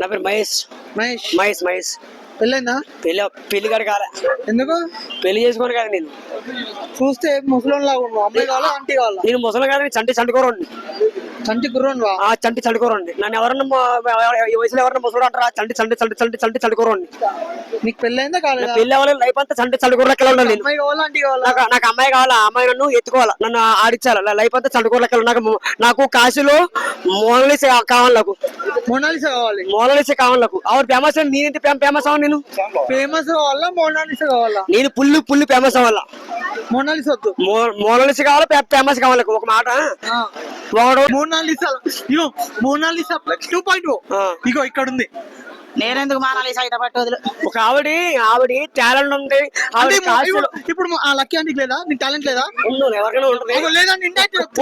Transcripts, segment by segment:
నా పేరు మహేష్. మహేష్? మహేష్ మహేష్. పెళ్ళైందా? పెళ్ళి పెళ్ళి కాడ కాలే. ఎందుకు? పెళ్ళి చేసుకోను కదా నేను. చూస్తే ఉన్నావు. అమ్మాయి కావాలా ఆంటీ కావాలా? నేను ముసలి కాదు నేను చంటి చంటుకోరండి చంటి కుర్రోన్ వా. ఆ చంటి చంటుకోరండి నన్ను ఎవరన్నా ఈ వయసులో ఎవరన్నా ముసలు అంటారా చంటి చంటి చంటి చంటి చంటి చంటుకోరండి నీకు పెళ్ళైందా కాలేదా? పెళ్ళి అవ్వాలి లైఫ్ అంతా చంటి చంటుకోరలెక్కలు ఉండాలి నేను. నాకు నాకు అమ్మాయి కావాలా అమ్మాయి నన్ను ఎత్తుకోవాలా. నన్ను ఆడించాలి లైఫ్ అంతా చంటుకోరలెక్కలు నాకు నాకు కాశీలో మోనలిసి కావాలి నాకు. మోనాలిసా కావాలి. మోనలిసి కావాలి నాకు. ఆవిడ ఫేమస్ నేనేంటి ఫేమస్ అవ్వ నేను. ఫేమస్ కావాలా మోనాలిసా కావాలా? నేను పుల్లు పుల్లు ఫేమస్ అవ్వాలా. మోనాలిసా వద్దు మోనలిసి కావాలా ఫేమస్ కావాలి. ఒక మాట. వాడు మోనాలిసా ఇగో మోనాలిసా టూ పాయింట్. ఇగో ఇక్కడ ఉంది నేనెందుకు మానాలి సైత పట్టుదలు? ఒక ఆవిడ ఆవిడ టాలెంట్ ఉంది. ఆవిడ అంటే ఇప్పుడు- ఆ లక్కీ ఆంటీకి లేదా? నీకు టాలెంట్ లేదా? ఉంది ఎవరికైనా ఉంటుంది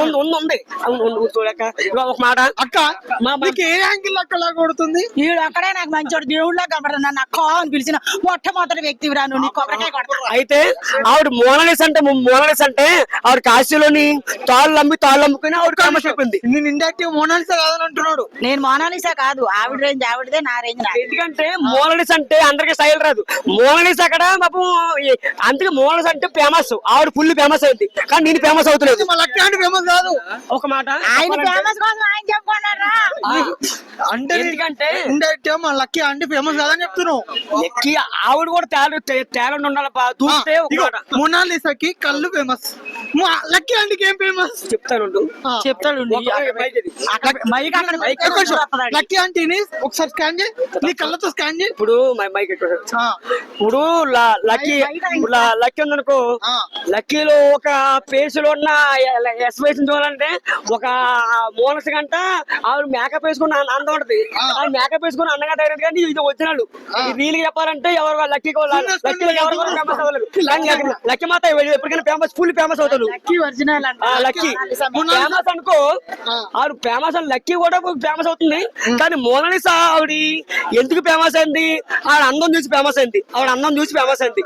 ఉంది ఉంది ఉంది ఒక మాట. అక్క మా- మా- నీకు ఏ యాంగిల్ అక్కలా కొడుతుంది? వీడు అక్కడే నాకు మంచోడు దేవుళ్ళ కనబడదు నన్ను అక్క అని పిలిచిన మొట్టమొదటి వ్యక్తి రాను నీ కొబ్బరికాయ కొడతా. అయితే ఆవిడ మోనలిస్ అంటే మోనలిస్ అంటే ఆవిడ కాశీలోని తాళ్ళు అమ్మి తాళ్ళు అమ్ముకుని ఆవిడ ఫేమస్ అయిపోయింది నేను ఇండైరెక్ట్ మోనాలిసా కాదని అంటున్నాడు. నేను మోనాలిసా కాదు ఆవిడ రేంజ్ ఆవిడదే నా రేంజ్ నా ఎందుకంటే మోనలిస్ అంటే అందరికి స్టైల్ రాదు. మోనలిస్ అక్కడ ఈ- అందుకే మోనలిస్ అంటే ఫేమస్ ఆవిడ ఫుల్ ఫేమస్ అయింది. కానీ నేను ఫేమస్ అవుతలేదు. మా లక్కీ ఆంటీ ఫేమస్ కాదు. ఒక మాట ఆయన ఫేమస్ కోసం ఆయన చెప్పుకున్నారా? అంటే ఎందుకంటే ఇండైరెక్ట్ మా లక్కీ ఆంటీ ఫేమస్ కాదని చెప్తున్నావు. ఎక్కి ఆవిడ కూడా టాలెంట్ టాలెంట్ ఉండాలి. చూస్తే ఒక ఇగో, మాట. మోనాలిసాకి కళ్ళు ఫేమస్ లక్కీ ఆంటీకి ఏం ఫేమస్ చెప్తాను చెప్తాడు వస్తుందండి? లక్కీ ఆంటీని ఒకసారి స్కాన్ చేయి. నీ కళ్ళతో స్కాన్ చేయి. ఇప్పుడు మైక్ ఇప్పుడు లక్కీ లక్కీ ఉందనుకో. లక్కీలో ఒక ఫేస్లో ఉన్న ఎస్ వయసు చూడాలంటే ఒక మోనస్ గంట ఆవిడ మేకప్ వేసుకున్న అందం ఉంటది. ఆ. మేకప్ వేసుకుని అందంగా తయారైంది కానీ ఇది వచ్చినాడు రీల్ చెప్పాలంటే ఎవరు లక్కీ లక్కీ ఎవరు ఫేమస్ అవ్వలేదు లక్కీ మాత ఎప్పటికైనా ఫేమస్ ఫుల్ ఫేమస్ అవుతాడు. ఆ లక్కీ. ఫేమస్ అనుకో. ఆవిడ ఫేమస్ అని లక్కీ కూడా ఫేమస్ అవుతుంది. కానీ మోనలిసా ఆవిడ ఎందుకు ఫేమస్ అయింది? ఆవిడ అందం చూసి ఫేమస్ అయింది. ఆవిడ అందం చూసి ఫేమస్ అయింది.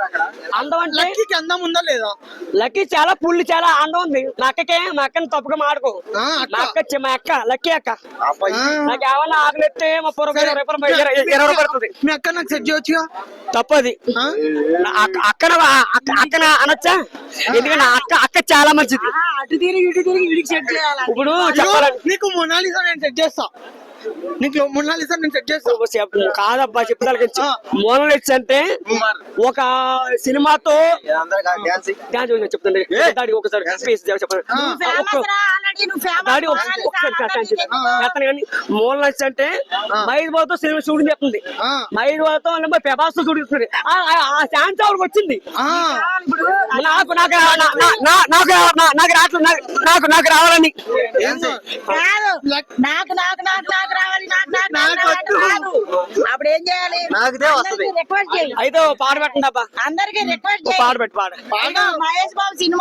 అందం అంటే లక్కీకి అందం ఉందా లేదా? లక్కీ చాలా పుల్లి చాలా అందం ఉంది. మా అక్కకే మా అక్కని తప్పుగా మాడుకో. మా అక్క మా అక్క లక్కీ అక్క. నాకు ఏమన్నా ఆకలిస్తే ముప్పై రూపాయలు ఇరవై రూపాయలు ఇరవై ఇరవై రూపాయలు పడుతుంది. మీ అక్క నాకు సెట్ చేయొచ్చుగా? తప్పది. ఆ? నా అక్క- అక్కన అక్క- అక్కన అనొచ్చా? ఎందుకంటే అక్క అక్క చాలా మంచిది. అటు తిరిగి ఇటు తిరిగి ఇప్పుడు ఇగో, చెప్పాలంటే నీకు మొనాలిసా నేను సెట్ చేస్తా. నీకు మొనాలిసా నేను సెట్ చేస్తా. ఓ చెప్- కాదబ్బా చెప్తాను మోనలిస్ అంటే ఒక సినిమాతో డాన్స్ చెప్తాను. డాడీ ఒకసారి. చెప్పండి. ఒకసారి చేస్తాను కానీ మోనలిస్ అంటే మహేష్ బాబుతో సినిమా షూటింగ్ చెప్తుంది. మహేష్ బాబుతో ప్రభాస్తో షూటింగ్ చేస్తుంది. ఆ- ఛాన్స్ ఆవిడకి వచ్చింది? నాకు నాకు నాకు రావట్లేదు నాకు- నాకు రావాలని. నాకు నాకు నాకు నాకు రావాలి వద్దు. కాదు అప్పుడు ఏం చేయాలి వస్తది. రిక్వెస్ట్ చేయి. అయితే పాట పెట్టండి అబ్బా అందరికి రిక్వెస్ట్ చేయి. పాట పెట్టి పాట. ఇదిగో మహేష్ బాబు సినిమా